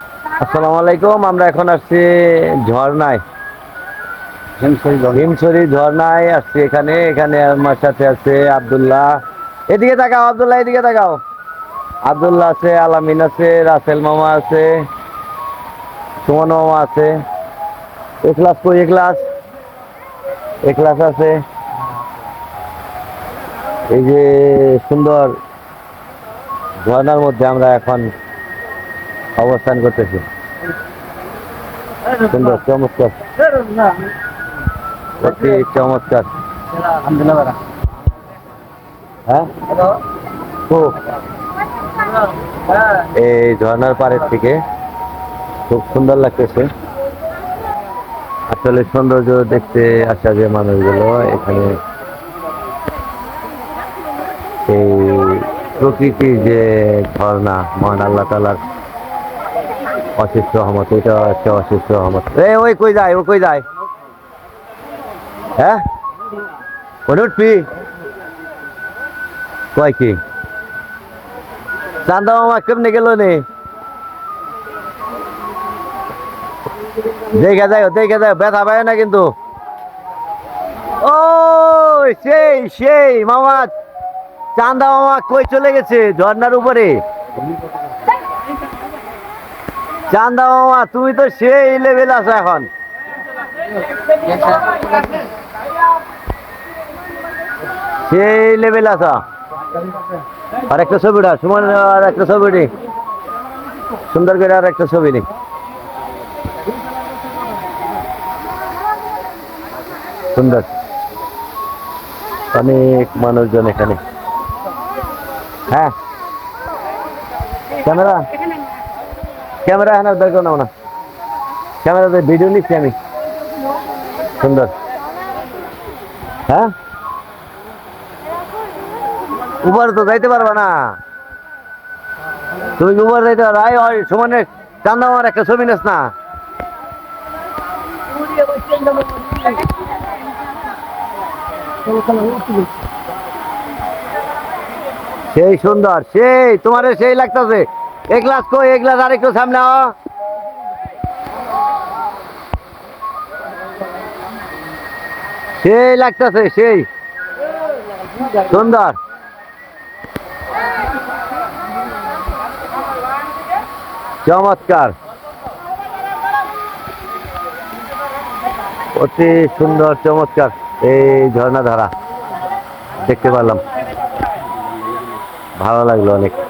আসসালামু আলাইকুম আমরা এখন আসছি ঝর্ণায়। হিমছড়ি ঝর্ণায় আসছি এখানে এখানে আমার সাথে আছে আব্দুল্লাহ। এদিকে তাকাও আব্দুল্লাহ এদিকে তাকাও। আব্দুল্লাহ আছে আলামিন আছে রাসেল মামা আছে সুমন মামা আছে। এক্লাস কই এক্লাস এক্লাস আছে। এই যে সুন্দর ঝর্ণার মধ্যে আমরা এখন অবস্থান করতেছি। সুন্দর, চমৎকার। অতি চমৎকার। হ্যাঁ? খুব এই ঝর্ণার পাড়ের থেকে খুব সুন্দর লাগতেছে। আসলে সৌন্দর্য দেখতে আসা যে মানুষগুলো এখানে এই প্রকৃতির যে ঝর্ণা, মহান আল্লাহ তালার অশিষ্ট রহমত, এটা হচ্ছে অশিষ্ট রহমত। এ ওই কই যায়, ও কই যায়? হ্যাঁ? কোন উঠবি? কয় কি? চান্দা মামা কেমনে গেল নে? দেখে যাও দেখে যাও ব্যথা পায় না কিন্তু। ও সেই সেই, মামা, চান্দা মামা কই চলে গেছে? ঝর্ণার উপরে। চান্দা মামা, তুমি তো সেই লেভেল আছো এখন। সেই লেভেল আছো। আর একটা ছবিটা সুমন, আর একটা ছবিটি সুন্দর করে আর একটা ছবি নি সুন্দর। অনেক মানুষজন এখানে। হ্যাঁ। ক্যামেরা? ক্যামেরা হ্যাঁ দরকার নাও না। ক্যামেরাতে ভিডিও নিচ্ছি আমি। সুন্দর। হ্যাঁ? উপরে তো যাইতে পারবা না। তুমি উপরে যাইতে পারো আয় ওই সমানে চান্দা আমার একটা ছবি নেস না। সেই সুন্দর, সেই তোমার সেই লাগতেছে। এক গ্লাস কই, এক গ্লাস আরেকটু সামনে। সেই লাগতেছে, সেই। সুন্দর। চমৎকার। অতি সুন্দর, চমৎকার। এই ঝর্ণাধারা। দেখতে পারলাম। ভালো লাগল অনেক।